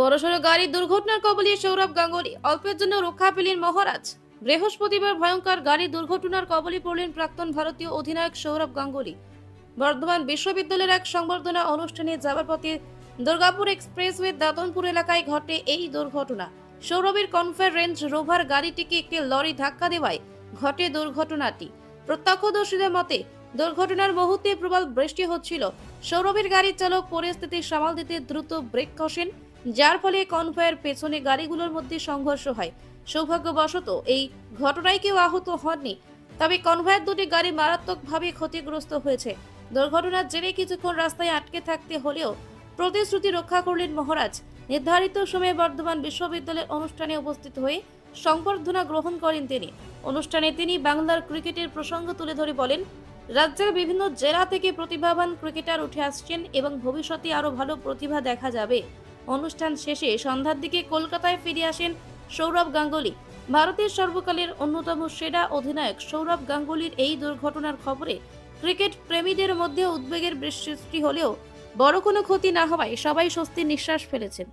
বড়সড় গাড়ির দুর্ঘটনার কবলে সৌরভ গাঙ্গুলি, অল্পের জন্য রক্ষা পেলেন মহারাজ। বৃহস্পতিবার ভয়ঙ্কর গাড়ি দুর্ঘটনার কবলে পড়লেন প্রাক্তন ভারতীয় অধিনায়ক সৌরভ গাঙ্গুলি। বর্ধমান বিশ্ববিদ্যালয়ের এক সংবর্ধনা অনুষ্ঠানে যাবার পথে দুর্গাপুর এক্সপ্রেসওয়ে দাদনপুর এলাকায় ঘটে এই দুর্ঘটনা। সৌরভের কনফার রেঞ্জ রোভার গাড়িটিকে একটি লরি ধাক্কা দেওয়ায় ঘটে দুর্ঘটনাটি। প্রত্যক্ষদর্শীদের মতে, দুর্ঘটনার মুহূর্তে প্রবল বৃষ্টি হচ্ছিল। সৌরভের গাড়ির চালক পরিস্থিতি সামাল দিতে দ্রুত ব্রেক কষেন। যার ফলে কনভয়ের পেছনে গাড়িগুলোর মধ্যে সংঘর্ষ হয়। সৌভাগ্যবশত এই ঘটনায় কেউ আহত হননি। তবে কনভয়ের দুটি গাড়ি মারাত্মকভাবে ক্ষতিগ্রস্ত হয়েছে। দুর্ঘটনার জেরে কিছুক্ষণ রাস্তায় আটকে থাকতে হলেও প্রতিশ্রুতি রক্ষা করলেন মহারাজ। নির্ধারিত সময়ে বর্ধমান বিশ্ববিদ্যালয়ের অনুষ্ঠানে উপস্থিত হয়ে সংবর্ধনা গ্রহণ করেন তিনি। অনুষ্ঠানে তিনি বাংলার ক্রিকেটের প্রসঙ্গ তুলে ধরে বলেন, রাজ্যের বিভিন্ন জেলা থেকে প্রতিভাবান ক্রিকেটার উঠে আসছেন এবং ভবিষ্যতে আরও ভালো প্রতিভা দেখা যাবে। অনুষ্ঠান শেষে সন্ধ্যার দিকে কলকাতায় ফিরে আসেন সৌরভ গাঙ্গুলি। ভারতের সর্বকালের অন্যতম সেরা অধিনায়ক সৌরভ গাঙ্গুলির এই দুর্ঘটনার খবরে ক্রিকেট প্রেমীদের মধ্যে উদ্বেগের সৃষ্টি হলেও বড় কোনো ক্ষতি না হওয়ায় সবাই স্বস্তির নিঃশ্বাস ফেলেছেন।